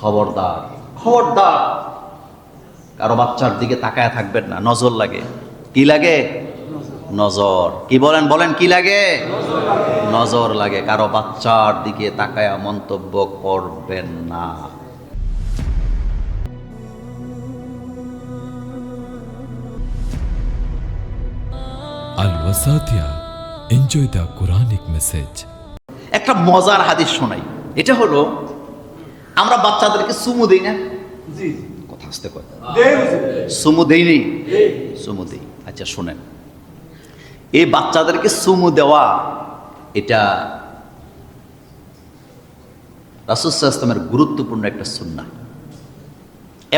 খবরদার। খবরদার। কারও বাচ্চার দিকে তাকায় থাকবেন না নজর লাগে। কি লাগে? নজর। কি বলেন বলেন কি লাগে? নজর লাগে। কারও বাচ্চার দিকে তাকায়া মন্তব্য করবেন না. Enjoy the Quranic message. একটা মজার হাদিস শোনাই। এটা হলো আমরা বাচ্চাদেরকে সুমু দিই না? কথা আসতে কয়? চুমু দেই নেই চুমু দেই। আচ্ছা শোনেন। এই বাচ্চাদেরকে সুমু দেওয়া এটা রাসুসামের গুরুত্বপূর্ণ একটা সুন্না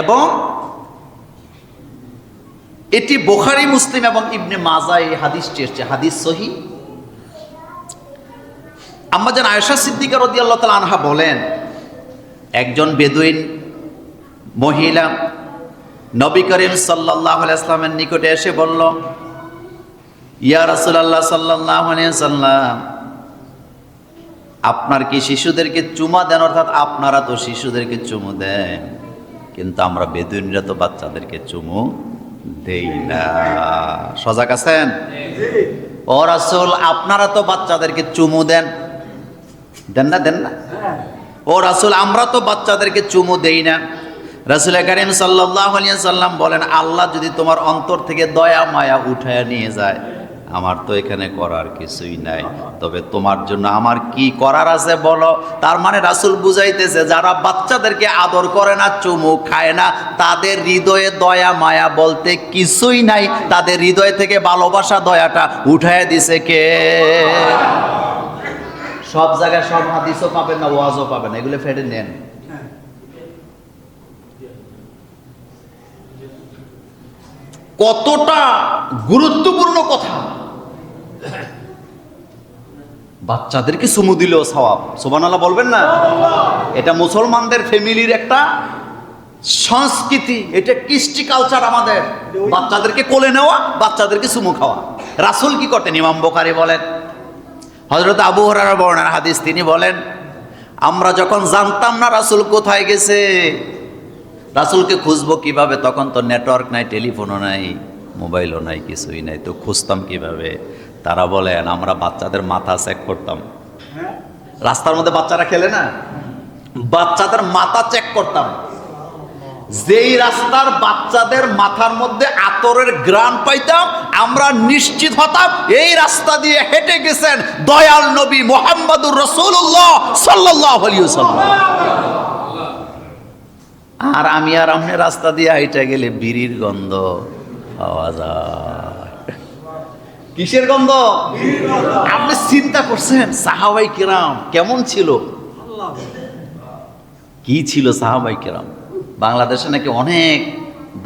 এবং এটি বোখারি মুসলিম এবং ইবনে মাজা এই হাদিসটি এসছে। হাদিস সহি। আম্মাজান আয়েশা সিদ্দিকা রদি আল্লাহ তালা আনহা বলেন একজন বেদুইন মহিলা নবী করিম সাল্লাহ ইসলামের নিকটে এসে বলল, ইয়া রাসুলাল্লাহ সাল্লাহ সাল্লাম, আপনার কি শিশুদেরকে চুমা দেন? অর্থাৎ আপনারা তো শিশুদেরকে চুমু দেন, কিন্তু আমরা বেদুইনরা তো বাচ্চাদেরকে চুমু দেই না। সজাগ আছেন? ও রাসুল, আপনারা তো বাচ্চাদেরকে চুমু দেন। দেন না দেন না? ও রাসুল, আমরা তো বাচ্চাদেরকে চুমু দেই না। রাসুল করিম সাল্লাহ সাল্লাম বলেন, আল্লাহ যদি তোমার অন্তর থেকে দয়া, মায়া উঠায় নিয়ে যায়, আমার তো এখানে করার কিছুই নাই। তবে তোমার জন্য আমার কি করার আছে বলো? তার মানে রাসুল বুঝাইতেছে, যারা বাচ্চাদেরকে আদর করে না, চুমু খায় না, তাদের হৃদয়ে দয়া, মায়া বলতে কিছুই নাই। তাদের হৃদয় থেকে ভালোবাসা, দয়াটা উঠায় দিছে কে? সব জায়গায় সব হাদিসও পাবেন না, ওয়াজও পাবেন এগুলো ফেটে নেন। কতটা গুরুত্বপূর্ণ কথা। বাচ্চাদেরকে চুমু দিলেও সওয়াব। সোবান আল্লাহ বলবেন না? এটা মুসলমানদের ফ্যামিলির একটা সংস্কৃতি, এটা কৃষ্টি কালচার আমাদের। বাচ্চাদেরকে কোলে নেওয়া, বাচ্চাদেরকে চুমু খাওয়া। রাসুল কি করতেন? ইমাম বোকারি বলেন হজরত আবু হরার বর্ণার হাদিস তিনি বলেন আমরা যখন জানতাম না রাসুল কোথায় গেছে রাসুলকে খুঁজবো কীভাবে তখন তো নেটওয়ার্ক নাই টেলিফোনও নাই মোবাইলও নাই কিছুই নাই তো খুঁজতাম কীভাবে? তারা বলেন আমরা বাচ্চাদের মাথা চেক করতাম। রাস্তার মধ্যে বাচ্চারা খেলে না? বাচ্চাদের মাথা চেক করতাম। যেই রাস্তার বাচ্চাদের মাথার মধ্যে আতরের গ্রান পাইতাম, আমরা নিশ্চিত হতাম এই রাস্তা দিয়ে হেঁটে গেছেন দয়াল নবী মোহাম্মদুর রসুল্লাহ সাল্লাহ আর আমি আর আপনি রাস্তা দিয়ে হাইটা গেলে বিড়ির গন্ধ পাওয়া যায়। কিসের গন্ধ? আপনি চিন্তা করছেন, সাহাবাই কিরাম কেমন ছিল? কি ছিল সাহাবাই কিরাম? বাংলাদেশে নাকি অনেক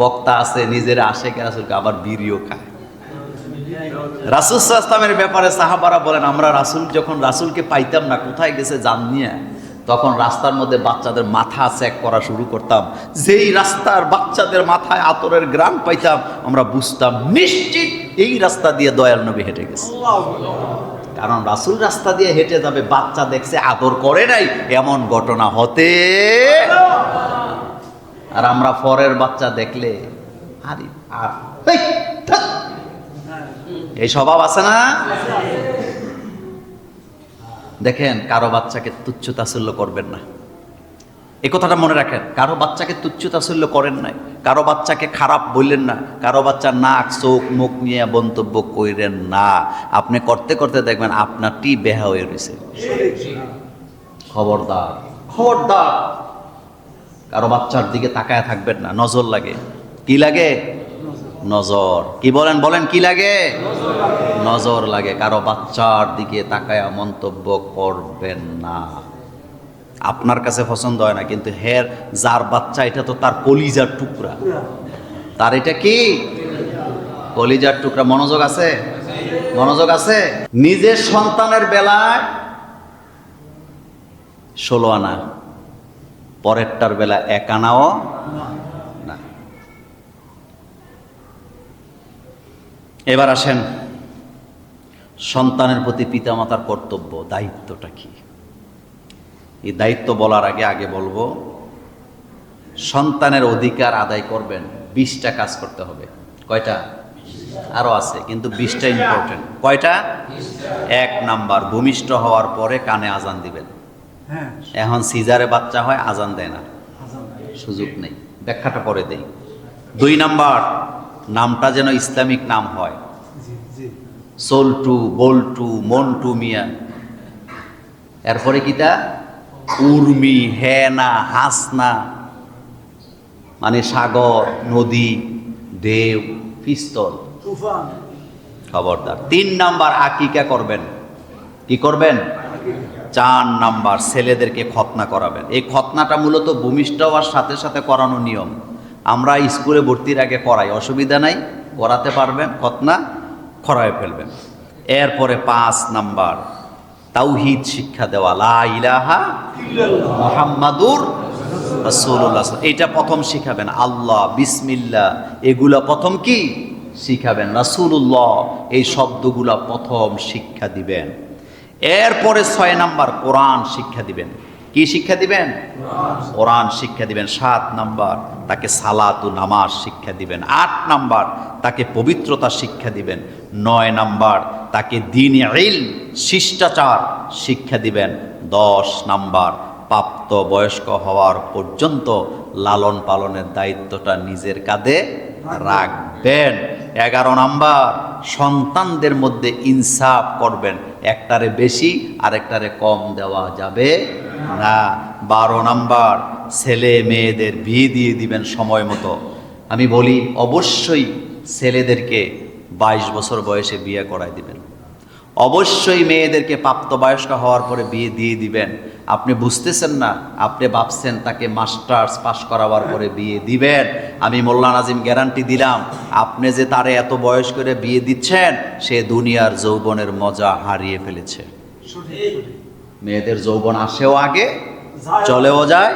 বক্তা আছে, নিজের আশেকে রাসুলকে আবার বিড়িও খায়। রাসুল ইসলামের ব্যাপারে সাহাবারা বলেন, আমরা রাসুল যখন রাসুলকে পাইতাম না, কোথায় গেছে জান নিয়ে? তখন রাস্তার মধ্যে বাচ্চাদের মাথা চেক করা শুরু করতাম। যেই রাস্তার বাচ্চাদের মাথায় আতরের গ্রাম পাইতাম, আমরা বুঝতাম, নিশ্চিত এই রাস্তা দিয়ে দয়াল নবী হেঁটে গেছে। কারণ রাসুল রাস্তা দিয়ে হেঁটে যাবে, বাচ্চা দেখছে আদর করে নাই, এমন ঘটনা হতে আর আমরা ফরের বাচ্চা দেখলে আরে এই, স্বভাব আছে না? দেখেন কারও বাচ্চাকে তুচ্ছ তাচ্ছিল্য করবেন না। এই কথাটা মনে রাখেন কারও বাচ্চাকে তুচ্ছ তাচ্ছিল্য করেন নাই। কারও বাচ্চাকে খারাপ বললেন না। কারও বাচ্চা নাক চোখ মুখ নিয়ে মন্তব্য কইরেন না। আপনি করতে করতে দেখবেন আপনারটি বেহা হয়ে রয়েছে খবরদার। খবরদার। কারও বাচ্চার দিকে তাকায় থাকবেন না, নজর লাগে। কি লাগে? নজর। কি বলেন বলেন, কি লাগে? নজর লাগে। কারও বাচ্চার দিকে তাকায়া মন্তব্য করবেন না। আপনার কাছে পছন্দ হয় না, কিন্তু হের, যার বাচ্চা, এটা তো তার কলিজার টুকরা। তার এটা কি? কলিজার টুকরা। মনোযোগ আছে? মনোযোগ আছে? নিজের সন্তানের বেলায় ষোলো আনা। পরেরটার বেলা এক আনাও না। এবার আসেন, সন্তানের প্রতি পিতামাতার কর্তব্য, দায়িত্বটা কি? এই দায়িত্ব বলার আগে আগে বলব, সন্তানের অধিকার আদায় করবেন, বিশটা কাজ করতে হবে। কয়টা? আরও আছে, কিন্তু বিশটা ইম্পর্টেন্ট কয়টা? এক নাম্বার, ভূমিষ্ঠ হওয়ার পরে কানে আজান দিবেন। এখন সিজারে বাচ্চা হয় আজান দেয় না। সুযোগ নেই। ব্যাখ্যাটা পরে দেই। দুই নাম্বার নামটা যেন ইসলামিক নাম হয়। সোলটু বল্টু মন্টু মিয়া। এরপরে কিটা? উর্মি হেনা হাসনা। মানে সাগর নদী ঢেউ পিস্তল। খবরদার। তিন নাম্বার আকিকা করবেন। কি করবেন? চার নাম্বার ছেলেদেরকে খতনা করাবেন। এই খতনাটা মূলত ভূমিষ্ঠ হওয়ার সাথে সাথে করানো নিয়ম। আমরা স্কুলে ভর্তির আগে করাই, অসুবিধা নাই, করাতে পারবেন খতনা করায় ফেলবেন। এরপরে পাঁচ নাম্বার, তাওহিদ শিক্ষা দেওয়া, লা ইলাহা মোহাম্মাদুর রাসূলুল্লাহ। এটা প্রথম শিখাবেন, আল্লাহ, বিসমিল্লাহ, এগুলা প্রথম কি? শিখাবেন, রাসূলুল্লাহ, এই শব্দগুলা প্রথম শিক্ষা দিবেন। এরপরে ছয় নাম্বার কোরআন শিক্ষা দিবেন। কি শিক্ষা দিবেন? কোরআন শিক্ষা দিবেন। সাত নাম্বার, তাকে সালাতু নামাজ শিক্ষা দিবেন। আট নাম্বার, তাকে পবিত্রতা শিক্ষা দিবেন। নয় নাম্বার, তাকে দিন ইল শিষ্টাচার শিক্ষা দিবেন। দশ নাম্বার, প্রাপ্ত বয়স্ক হওয়ার পর্যন্ত লালন পালনের দায়িত্বটা নিজের কাঁধে রাখবেন। এগারো নাম্বার, সন্তানদের মধ্যে ইনসাফ করবেন। একটারে বেশি, আরেকটারে কম দেওয়া যাবে না। বারো নাম্বার, ছেলে মেয়েদের বিয়ে দিয়ে দিবেন সময় মতো। আমি বলি, অবশ্যই ছেলেদেরকে বাইশ বছর বয়সে বিয়ে করায় দিবেন। অবশ্যই মেয়েদেরকে প্রাপ্তবয়স্ক হওয়ার পরে বিয়ে দিয়ে দিবেন। আপনি বুঝতেছেন না, আপনি ভাবছেন তাকে মাস্টার্স পাশ করাবার পরে বিয়ে দিবেন। আমি মোল্লা নাজিম গ্যারান্টি দিলাম, আপনি যে তারে এত বয়স করে বিয়ে দিচ্ছেন, সে দুনিয়ার যৌবনের মজা হারিয়ে ফেলেছে। মেয়েদের যৌবন আসেও আগে, চলেও যায়।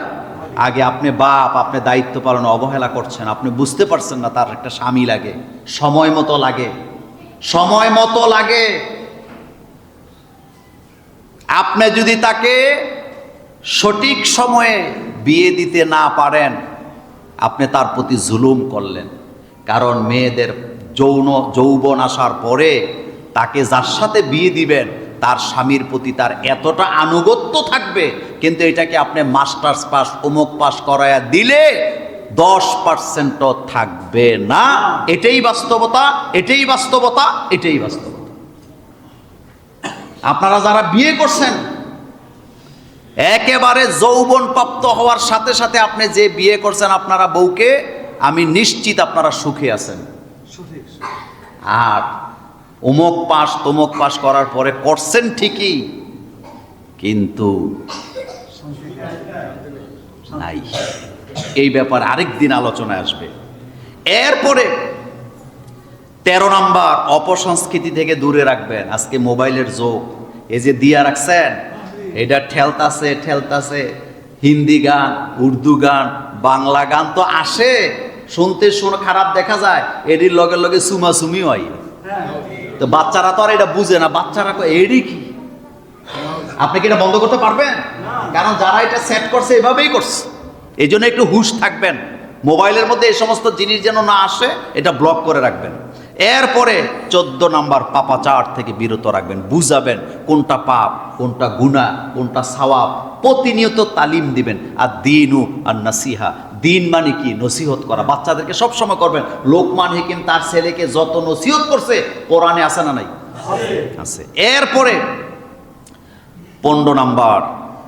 আগে আপনি বাপ, আপনি দায়িত্ব পালন অবহেলা করছেন, আপনি বুঝতে পারছেন না তার একটা স্বামী লাগে, সময় মতো লাগে, সময় মতো লাগে। আপনি যদি তাকে সঠিক সময়ে বিয়ে দিতে না পারেন, আপনি তার প্রতি জুলুম করলেন। কারণ মেয়েদের যৌন, যৌবন আসার পরে তাকে যার সাথে বিয়ে দিবেন, তার স্বামীর প্রতি তার এতটা আনুগত্য থাকবে, কিন্তু এটাকে আপনি মাস্টার্স পাস, অমুক পাস করায়া দিলে দশ পার্সেন্টও থাকবে না। এটাই বাস্তবতা এটাই বাস্তবতা এটাই বাস্তবতা। আপনারা যারা বিয়ে করছেন একেবারে যৌবন প্রাপ্ত হওয়ার সাথে সাথে আপনি যে বিয়ে করছেন আপনারা বউকে আমি নিশ্চিত আপনারা সুখে আছেন। আর অমুক পাস তমুক পাস করার পরে করছেন ঠিকই কিন্তু নাই। এই ব্যাপারে আরেক দিন আলোচনায় আসবে। এরপরে তেরো নাম্বার অপসংস্কৃতি থেকে দূরে রাখবেন। আজকে মোবাইলের যোগ। এই যে দিয়া রাখছেন, এটা ঠেলতাছে ঠেলতাছে। হিন্দি গান, উর্দু গান, বাংলা গান তো আসে। শুনতে শুনে খারাপ দেখা যায়, এটির লগে লগে সুমাসুমি হয়। তো বাচ্চারা তো আর এটা বুঝে না, বাচ্চারা এডি কি? আপনি কি এটা বন্ধ করতে পারবেন? কারণ যারা এটা সেট করছে, এভাবেই করছে। এই জন্য একটু হুশ থাকবেন। মোবাইলের মধ্যে এই সমস্ত জিনিস যেন না আসে, এটা ব্লক করে রাখবেন। এরপরে চোদ্দ নাম্বার পাপা পাপাচার থেকে বিরত রাখবেন বুঝাবেন কোনটা পাপ কোনটা গুণা কোনটা সাওয়াব। প্রতিনিয়ত তালিম দিবেন আর দিনু আর নাসিহা। দিন মানে কি? নসিহত করা। বাচ্চাদেরকে সবসময় করবেন। লোকমান হেকিম তার ছেলেকে যত নসিহত করছে কোরআনে আসে না নাই? আছে। এরপরে পনেরো নাম্বার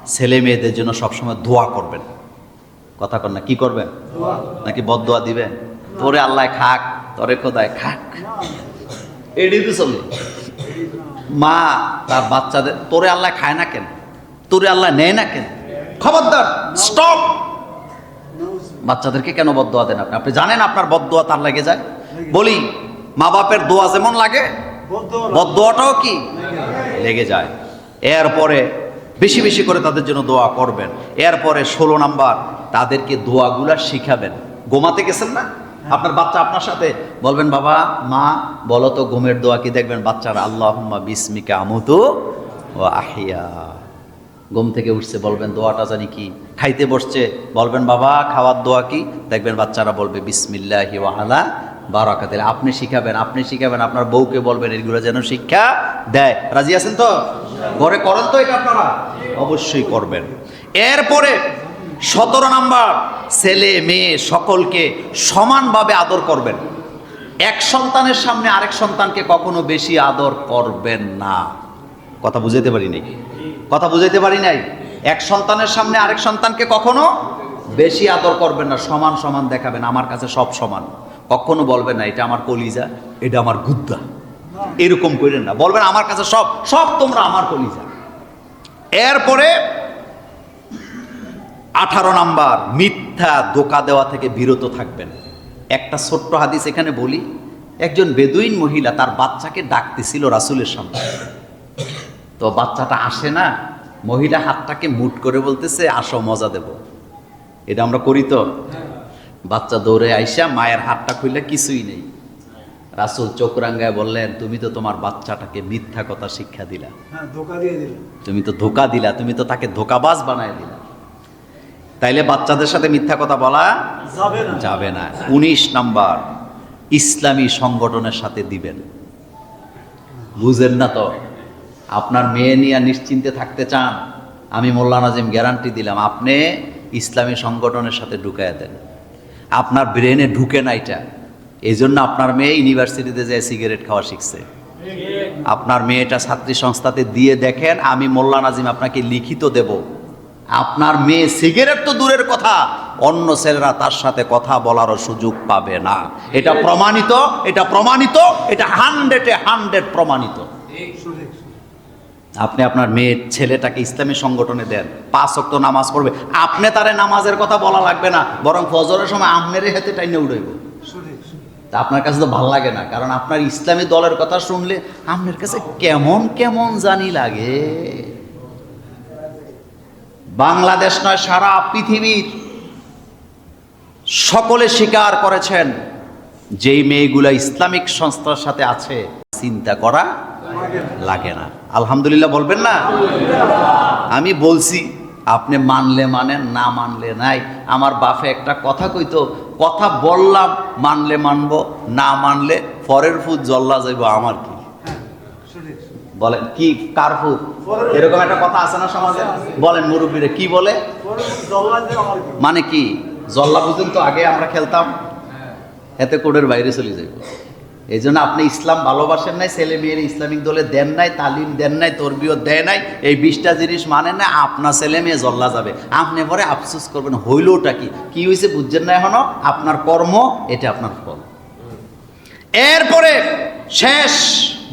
ছেলে মেয়েদের জন্য সবসময় দোয়া করবেন। কথা কর না কি করবেন? নাকি বদোয়া দিবেন? পরে আল্লাহ খাক। তোরে খোদায় খাক। এডি তো মা, তার বাচ্চাদের, তোরে আল্লাহ খায় না কেন? তোরে আল্লাহ নেয় না কেন? খবরদার স্টপ বাচ্চাদেরকে কেন বদোয়া দেন আপনি? আপনি জানেন আপনার বদোয়া তার লাগে যায়? বলি মা বাপের দোয়া যেমন লাগে বদোয়াটাও কি? লেগে যায়। এরপরে বেশি বেশি করে তাদের জন্য দোয়া করবেন। এরপরে ষোলো নাম্বার, তাদেরকে দোয়াগুলা শিখাবেন। ঘুমাতে গেছেন না? আপনার বাচ্চা আপনার সাথে। বলবেন, বাবা, মা, বলো তো ঘুমের দোয়া কি দেখবেন? বাচ্চারা আল্লাহ বিসমিকা আমুতু ও আহিয়া। ঘুম থেকে উঠছে, বলবেন, দোয়াটা জানি কি? খাইতে বসছে, বলবেন, বাবা, খাওয়ার দোয়া কি? দেখবেন, বাচ্চারা বলবে, বিসমিল্লাহি ওয়ালা বারাকাতিল। আপনি শিখাবেন আপনি শিখাবেন, আপনার বউকে বলবেন, এগুলো যেন শিক্ষা দেয়। রাজি আছেন তো? ঘরে করেন তো এটা আপনারা? অবশ্যই করবেন। এরপরে সতেরো নাম্বার, ছেলে, মেয়ে সকলকে সমানভাবে আদর করবেন। এক সন্তানের সামনে আরেক সন্তানকে কখনো বেশি আদর করবেন না। কথা বুঝাইতে পারি নাই কথা বুঝাইতে পারি নাই? এক সন্তানের সামনে আরেক সন্তানকে কখনো বেশি আদর করবেন না, সমান সমান দেখাবেন, আমার কাছে সব সমান। কখনো বলবেন না, এটা আমার কলিজা, এটা আমার গুদ্দা। এরকম করেন না। বলবেন, আমার কাছে সব সব তোমরা আমার কলিজা। এরপরে আঠারো নাম্বার মিথ্যা দোকা দেওয়া থেকে বিরত থাকবেন। একটা ছোট্ট হাদিস এখানে বলি একজন বেদুইন মহিলা তার বাচ্চাকে ডাকতেছিল রাসুলের সামনে। তো বাচ্চাটা আসে না মহিলা হাতটাকে মুট করে বলতেছে আসো মজা দেব। এটা আমরা করি তো? বাচ্চা দৌড়ে আইসা মায়ের হাতটা খুললে কিছুই নেই। রাসুল চোখ রাঙ্গায় বললেন তুমি তো তোমার বাচ্চাটাকে মিথ্যা কথা শিক্ষা দিলা। হ্যাঁ দিল। তুমি তো ধোকা দিলা তুমি তো তাকে ধোকাবাজ বানায় দিলা। তাইলে বাচ্চাদের সাথে মিথ্যা কথা বলা যাবে না। যাবে না। উনিশ নাম্বার ইসলামী সংগঠনের সাথে দিবেন। বুঝেন না তো আপনার মেয়ে নিয়ে নিশ্চিন্তে থাকতে চান আমি মোল্লা নাজিম গ্যারান্টি দিলাম আপনি ইসলামী সংগঠনের সাথে ঢুকায় দেন। আপনার ব্রেনে ঢুকে না এটা। এই জন্য আপনার মেয়ে ইউনিভার্সিটিতে যায় সিগারেট খাওয়া শিখছে। আপনার মেয়েটা ছাত্রী সংস্থাতে দিয়ে দেখেন আমি মোল্লা নাজিম আপনাকে লিখিত দেব। আপনার মেয়ে সিগারেট তো দূরের কথা, অন্য ছেলেরা তার সাথে কথা বলারও সুযোগ পাবে না এটা প্রমাণিত এটা প্রমাণিত, এটা হান্ড্রেডে হান্ড্রেড প্রমাণিত। আপনি আপনার মেয়ের ছেলেটাকে ইসলামী সংগঠনে দেন, পাঁচ অক্ত নামাজ পড়বে আপনি তারে নামাজের কথা বলা লাগবে না, বরং ফজরের সময় আমনের হাতে টাইনে উড়াইব। তা আপনার কাছে তো ভালো লাগে না, কারণ আপনার ইসলামী দলের কথা শুনলে আপনার কাছে কেমন কেমন জানি লাগে বাংলাদেশ নয়, সারা পৃথিবীর সকলে স্বীকার করেছেন যেই মেয়েগুলা ইসলামিক সংস্থার সাথে আছে, চিন্তা করা লাগে না। আলহামদুলিল্লাহ বলবেন না? আমি বলছি, আপনি মানলে মানেন, না মানলে নাই। আমার বাপে একটা কথা কইতো, কথা বললাম, মানলে মানবো, না মানলে পরের ফুট জল্লা যাইব আমার কি? বলেন, কি কার ফুট এরকম একটা কথা আছে না সমাজে? বলেন, মুরব্বীরা কি বলে? মানে কি? জল্লা বুঝুন তো, আগে আমরা খেলতাম। এতে কোডের বাইরে চলে যাইব। এই জন্য আপনি ইসলাম ভালোবাসেন নাই, ছেলে মেয়ের ইসলামিক দলে দেন নাই, তালিম দেন নাই তরবিও দেয় নাই, এই বিশটা জিনিস মানেন না আপনার ছেলে মেয়ে জল্লা যাবে। আপনি পরে আফসোস করবেন, হইলটা কি? কি হয়েছে বুঝছেন না এখনও? আপনার কর্ম, এটা আপনার ফল। এরপরে শেষ।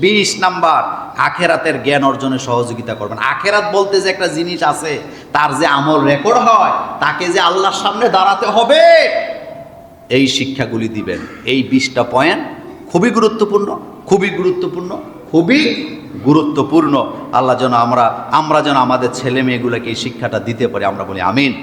বিশ নাম্বার, আখেরাতের জ্ঞান অর্জনে সহযোগিতা করবেন। আখেরাত বলতে যে একটা জিনিস আছে, তার যে আমল রেকর্ড হয়, তাকে যে আল্লাহর সামনে দাঁড়াতে হবে, এই শিক্ষাগুলি দিবেন। এই বিশটা পয়েন্ট খুবই গুরুত্বপূর্ণ খুবই গুরুত্বপূর্ণ খুবই গুরুত্বপূর্ণ। আল্লাহ যেন আমরা আমরা যেন আমাদের ছেলে মেয়েগুলোকে এই শিক্ষাটা দিতে পারি, আমরা বলি আমিন।